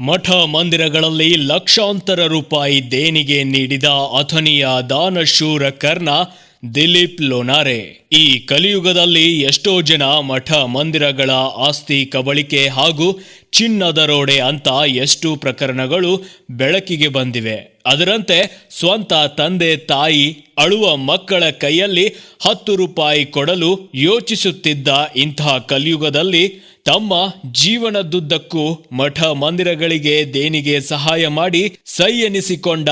ಮಠ ಮಂದಿರಗಳಲ್ಲಿ ಲಕ್ಷಾಂತರ ರೂಪಾಯಿ ದೇಣಿಗೆ ನೀಡಿದ ಅಥನಿಯ ದಾನಶೂರ ಕರ್ಣ ದಿಲೀಪ್ ಲೋನಾರೆ. ಈ ಕಲಿಯುಗದಲ್ಲಿ ಎಷ್ಟೋ ಜನ ಮಠ ಮಂದಿರಗಳ ಆಸ್ತಿ ಕಬಳಿಕೆ ಹಾಗೂ ಚಿನ್ನದರೋಡೆ ಅಂತ ಎಷ್ಟು ಪ್ರಕರಣಗಳು ಬೆಳಕಿಗೆ ಬಂದಿವೆ. ಅದರಂತೆ ಸ್ವಂತ ತಂದೆ ತಾಯಿ ಅಳುವ ಮಕ್ಕಳ ಕೈಯಲ್ಲಿ ಹತ್ತು ರೂಪಾಯಿ ಕೊಡಲು ಯೋಚಿಸುತ್ತಿದ್ದ ಇಂತಹ ಕಲಿಯುಗದಲ್ಲಿ ತಮ್ಮ ಜೀವನದುದ್ದಕ್ಕೂ ಮಠ ಮಂದಿರಗಳಿಗೆ ದೇಣಿಗೆ ಸಹಾಯ ಮಾಡಿ ಸೈ ಎನಿಸಿಕೊಂಡ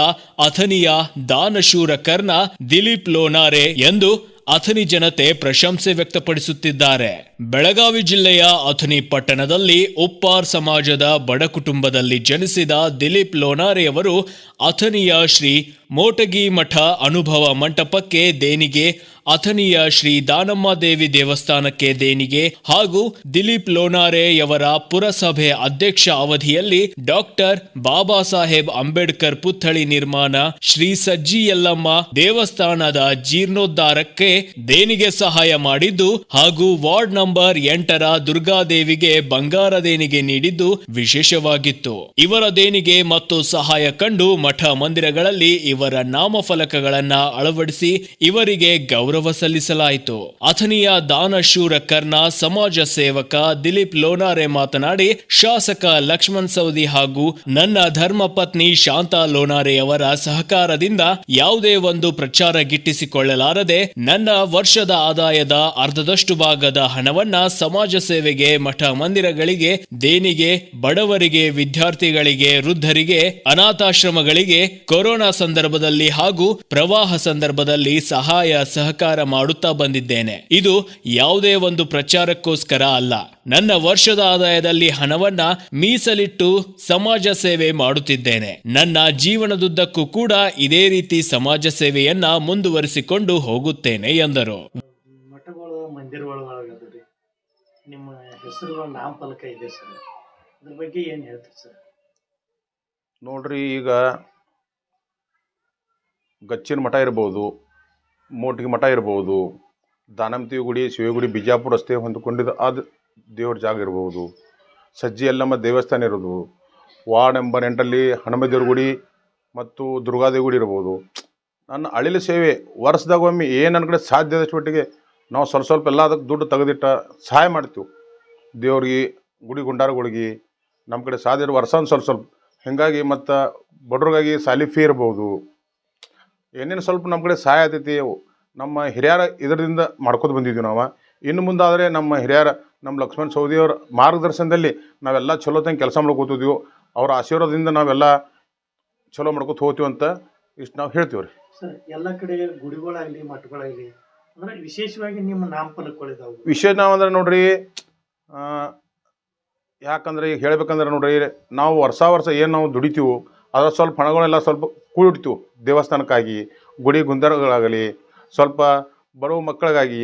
ಅಥನಿಯ ದಾನಶೂರ ಕರ್ಣ ದಿಲೀಪ್ ಲೋನಾರೆ ಎಂದು ಅಥನಿ ಜನತೆ ಪ್ರಶಂಸೆ ವ್ಯಕ್ತಪಡಿಸುತ್ತಿದ್ದಾರೆ. ಬೆಳಗಾವಿ ಜಿಲ್ಲೆಯ ಅಥನಿ ಪಟ್ಟಣದಲ್ಲಿ ಉಪ್ಪಾರ್ ಸಮಾಜದ ಬಡ ಕುಟುಂಬದಲ್ಲಿ ಜನಿಸಿದ ದಿಲೀಪ್ ಲೋನಾರೆಯವರು ಅಥನಿಯ ಶ್ರೀ ಮೋಟಗಿ ಮಠ ಅನುಭವ ಮಂಟಪಕ್ಕೆ ದೇಣಿಗೆ ಅಥನಿಯ ಶ್ರೀ ದಾನಮ್ಮ ದೇವಿ ದೇವಸ್ಥಾನಕ್ಕೆ ದೇಣಿಗೆ ಹಾಗೂ ದಿಲೀಪ್ ಲೋನಾರೆಯವರ ಪುರಸಭೆ ಅಧ್ಯಕ್ಷ ಅವಧಿಯಲ್ಲಿ ಡಾಕ್ಟರ್ ಬಾಬಾ ಸಾಹೇಬ್ ಅಂಬೇಡ್ಕರ್ ಪುತ್ಥಳಿ ನಿರ್ಮಾಣ ಶ್ರೀ ಸಜ್ಜಿ ಯಲ್ಲಮ್ಮ ದೇವಸ್ಥಾನದ ಜೀರ್ಣೋದ್ಧಾರಕ್ಕೆ ದೇಣಿಗೆ ಸಹಾಯ ಮಾಡಿದ್ದು ಹಾಗೂ ವಾರ್ಡ್ ನಂಬರ್ ಎಂಟರ ದುರ್ಗಾದೇವಿಗೆ ಬಂಗಾರ ದೇಣಿಗೆ ನೀಡಿದ್ದು ವಿಶೇಷವಾಗಿತ್ತು. ಇವರ ದೇಣಿಗೆ ಮತ್ತು ಸಹಾಯ ಕಂಡು ಮಠ ಮಂದಿರಗಳಲ್ಲಿ ಇವರ ನಾಮಫಲಕಗಳನ್ನ ಅಳವಡಿಸಿ ಇವರಿಗೆ ಗೌರವ ಸಲ್ಲಿಸಲಾಯಿತು. ಅಥನಿಯ ದಾನಶೂರ ಕರ್ಣ ಸಮಾಜ ಸೇವಕ ದಿಲೀಪ್ ಲೋನಾರೆ ಮಾತನಾಡಿ, ಶಾಸಕ ಲಕ್ಷ್ಮಣ್ ಸವದಿ ಹಾಗೂ ನನ್ನ ಧರ್ಮ ಪತ್ನಿ ಶಾಂತಾ ಲೋನಾರೆಯವರ ಸಹಕಾರದಿಂದ ಯಾವುದೇ ಒಂದು ಪ್ರಚಾರ ಗಿಟ್ಟಿಸಿಕೊಳ್ಳಲಾರದೆ, ನನ್ನ ವರ್ಷದ ಆದಾಯದ ಅರ್ಧದಷ್ಟು ಭಾಗದ ಹಣವನ್ನ ಸಮಾಜ ಸೇವೆಗೆ, ಮಠ ಮಂದಿರಗಳಿಗೆ, ದೇಣಿಗೆ, ಬಡವರಿಗೆ, ವಿದ್ಯಾರ್ಥಿಗಳಿಗೆ, ವೃದ್ಧರಿಗೆ, ಅನಾಥಾಶ್ರಮಗಳಿಗೆ, ಕೊರೋನಾ ಸಂದರ್ಭದಲ್ಲಿ ಹಾಗೂ ಪ್ರವಾಹ ಸಂದರ್ಭದಲ್ಲಿ ಸಹಾಯ, ಸಹಕಾರ ಮಾಡುತ್ತಾ ಬಂದಿದ್ದೇನೆ. ಇದು ಯಾವುದೇ ಒಂದು ಪ್ರಚಾರಕ್ಕೋಸ್ಕರ ಅಲ್ಲ. ನನ್ನ ವರ್ಷದ ಆದಾಯದಲ್ಲಿ ಹಣವನ್ನ ಮೀಸಲಿಟ್ಟು ಸಮಾಜ ಸೇವೆ ಮಾಡುತ್ತಿದ್ದೇನೆ. ನನ್ನ ಜೀವನದುದ್ದಕ್ಕೂ ಕೂಡ ಇದೇ ರೀತಿ ಸಮಾಜ ಸೇವೆಯನ್ನ ಮುಂದುವರಿಸಿಕೊಂಡು ಹೋಗುತ್ತೇನೆ ಎಂದರು. ಮಠಗಳು ಮಂದಿರಗಳು ನಿಮ್ಮ ಹೆಸರು ನಾಮಫಲಕ ಇದೆ ಸರ್. ಅದ್ರ ಬಗ್ಗೆ ಏನು ಹೇಳ್ತೀರಿ ಸರ್? ನೋಡ್ರಿ ಈಗ ಗಚ್ಚಿನ ಮಠ ಇರ್ಬೋದು ಮೋಟಿಗೆ ಮಠ ಇರ್ಬೋದು ದಾನಮತಿ ಗುಡಿ ಶಿವಗುಡಿ, ಬಿಜಾಪುರ ರಸ್ತೆ ಹೊಂದಿಕೊಂಡಿದ್ದ ಅದು ದೇವ್ರ ಜಾಗ ಇರ್ಬೋದು. ಸಜ್ಜಿ ಎಲ್ಲಮ್ಮ ದೇವಸ್ಥಾನ ಇರೋದು. ವಾರ್ಡ್ ನಂಬರ್ ಎಂಟಲ್ಲಿ ಹನುಮದೇವ್ರ ಗುಡಿ ಮತ್ತು ದುರ್ಗಾದೇವಿ ಗುಡಿ ಇರ್ಬೋದು. ನನ್ನ ಅಳಿಲ ಸೇವೆ ವರ್ಷದಾಗ ಒಮ್ಮೆ ಏನು ನನ್ನ ಕಡೆ ಸಾಧ್ಯ ಆದಷ್ಟು ಮಟ್ಟಿಗೆ ನಾವು ಸ್ವಲ್ಪ ಸ್ವಲ್ಪ ಎಲ್ಲ ಅದಕ್ಕೆ ದುಡ್ಡು ತೆಗೆದಿಟ್ಟ ಸಹಾಯ ಮಾಡ್ತೀವಿ. ದೇವ್ರಿಗೆ, ಗುಡಿ ಗುಂಡಾರಗಳಿಗೆ ನಮ್ಮ ಕಡೆ ಸಾಧ್ಯ ವರ್ಷ ಸ್ವಲ್ಪ ಸ್ವಲ್ಪ. ಹೀಗಾಗಿ ಮತ್ತು ಬಡ್ರಿಗಾಗಿ ಸಾಲಿ ಫೀ ಇರ್ಬೋದು. ಏನೇನು ಸ್ವಲ್ಪ ನಮ್ಮ ಕಡೆ ಸಹಾಯ ಆಗ್ತೈತಿ ನಮ್ಮ ಹಿರಿಯರ ಇದರಿಂದ ಮಾಡ್ಕೊತ ಬಂದಿದ್ದೀವಿ ನಾವು. ಇನ್ನು ಮುಂದಾದರೆ ನಮ್ಮ ಹಿರಿಯರ ನಮ್ಮ ಲಕ್ಷ್ಮಣ ಸೌದಿಯವ್ರ ಮಾರ್ಗದರ್ಶನದಲ್ಲಿ ನಾವೆಲ್ಲ ಚಲೋತಂಗೆ ಕೆಲಸ ಮಾಡ್ಕೋತಿದ್ದೀವಿ ಅವ್ರ ಆಶೀರ್ವಾದದಿಂದ ನಾವೆಲ್ಲ ಚಲೋ ಮಾಡ್ಕೊತ ಹೋಗ್ತೀವಿ ಅಂತ ಇಷ್ಟು ನಾವು ಹೇಳ್ತೀವಿ ರೀ ಸರ್ ಎಲ್ಲ ಕಡೆ ಗುಡಿಗಳಾಗಲಿ ಮಠಗಳಾಗಲಿ ಅಂದ್ರೆ ವಿಶೇಷವಾಗಿ ನಿಮ್ಮ ನಾಮಫಲಕಗಳಿದಾವು. ವಿಷಯ ನಾವಂದ್ರೆ ನೋಡ್ರಿ ಯಾಕಂದ್ರೆ ಈಗ ಹೇಳ್ಬೇಕಂದ್ರೆ ನೋಡ್ರಿ ನಾವು ವರ್ಷ ವರ್ಷ ಏನು ನಾವು ದುಡಿತೀವೋ ಅದ್ರ ಸ್ವಲ್ಪ ಹಣಗಳೆಲ್ಲ ಸ್ವಲ್ಪ ಕೂಡಿಡ್ತೀವಿ ದೇವಸ್ಥಾನಕ್ಕಾಗಿ ಗುಡಿ ಗುಂದರಗಳಾಗಲಿ ಸ್ವಲ್ಪ ಬಡವ ಮಕ್ಕಳಿಗಾಗಿ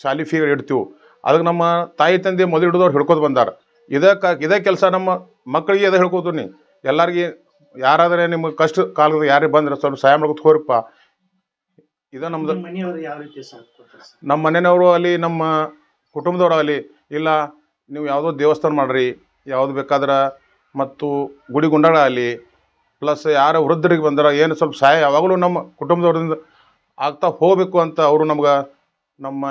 ಶಾಲಿ ಫೀ ಇಡ್ತೀವಿ. ಅದಕ್ಕೆ ನಮ್ಮ ತಾಯಿ ತಂದೆ ಮೊದಲು ಹಿಡಿದವ್ರು ಹಿಡ್ಕೊತ ಬಂದಾರ. ಇದಕ್ಕೆ ಇದೇ ಕೆಲಸ ನಮ್ಮ ಮಕ್ಕಳಿಗೆ ಅದೇ ಹೇಳ್ಕೊತೀನಿ ಎಲ್ಲರಿಗೆ ಯಾರಾದರೆ ನಿಮ್ಗೆ ಕಷ್ಟ ಕಾಲದ ಯಾರಿಗೆ ಬಂದ್ರೆ ಸ್ವಲ್ಪ ಸಹಾಯ ಮಾಡ್ಕೊತ ಹೋರಪ್ಪ. ಇದು ನಮ್ದು ನಿಮ್ಮ ಮನೆಯವರು ಯಾವ ರೀತಿ ಸಾಥ್ ನಮ್ಮ ಮನೆಯವರು ಅಲ್ಲಿ ನಮ್ಮ ಕುಟುಂಬದವರಾಗಲಿ ಇಲ್ಲ ನೀವು ಯಾವುದೋ ದೇವಸ್ಥಾನ ಮಾಡ್ರಿ ಯಾವುದು ಬೇಕಾದ್ರೆ ಮತ್ತು ಗುಡಿ ಗುಂಡಾಳಾಗಲಿ ಪ್ಲಸ್ ಯಾರ ವೃದ್ಧರಿಗೆ ಬಂದ್ರೆ ಏನು ಸ್ವಲ್ಪ ಸಹಾಯ ಯಾವಾಗಲೂ ನಮ್ಮ ಕುಟುಂಬದವ್ರಿಂದ ಆಗ್ತಾ ಹೋಗಬೇಕು ಅಂತ ಅವರು ನಮ್ಗೆ ನಮ್ಮ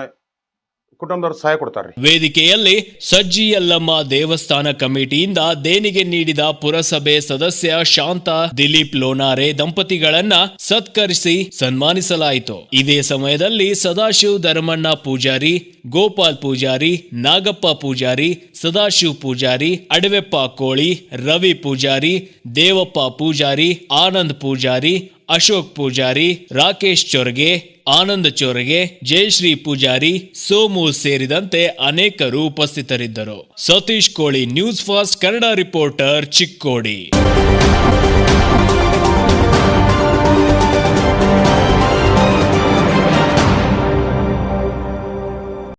ಕುಟುಂಬದವ್ರು ಸಹಾಯ ಕೊಡ್ತಾರೆ ವೇದಿಕೆಯಲ್ಲಿ ಸಜ್ಜಿ ಯಲ್ಲಮ್ಮ ದೇವಸ್ಥಾನ ಕಮಿಟಿಯಿಂದ ದೇಣಿಗೆ ನೀಡಿದ ಪುರಸಭೆ ಸದಸ್ಯ ಶಾಂತ, ದಿಲೀಪ್ ಲೋನಾರೆ ದಂಪತಿಗಳನ್ನ ಸತ್ಕರಿಸಿ ಸನ್ಮಾನಿಸಲಾಯಿತು. ಇದೇ ಸಮಯದಲ್ಲಿ ಸದಾಶಿವ ಧರ್ಮಣ್ಣ ಪೂಜಾರಿ, ಗೋಪಾಲ್ ಪೂಜಾರಿ, ನಾಗಪ್ಪ ಪೂಜಾರಿ, ಸದಾಶಿವ ಪೂಜಾರಿ, ಅಡವೆಪ್ಪ ಕೋಳಿ, ರವಿ ಪೂಜಾರಿ, ದೇವಪ್ಪ ಪೂಜಾರಿ, ಆನಂದ್ ಪೂಜಾರಿ ಅಶೋಕ್ ಪೂಜಾರಿ, ರಾಕೇಶ್ ಚೊರಗೆ, ಆನಂದ್ ಚೊರಗೆ, ಜಯಶ್ರೀ ಪೂಜಾರಿ, ಸೋಮು ಸೇರಿದಂತೆ ಅನೇಕರು ಉಪಸ್ಥಿತರಿದ್ದರು. Satish Koli news fast Kannada reporter Chikkodi.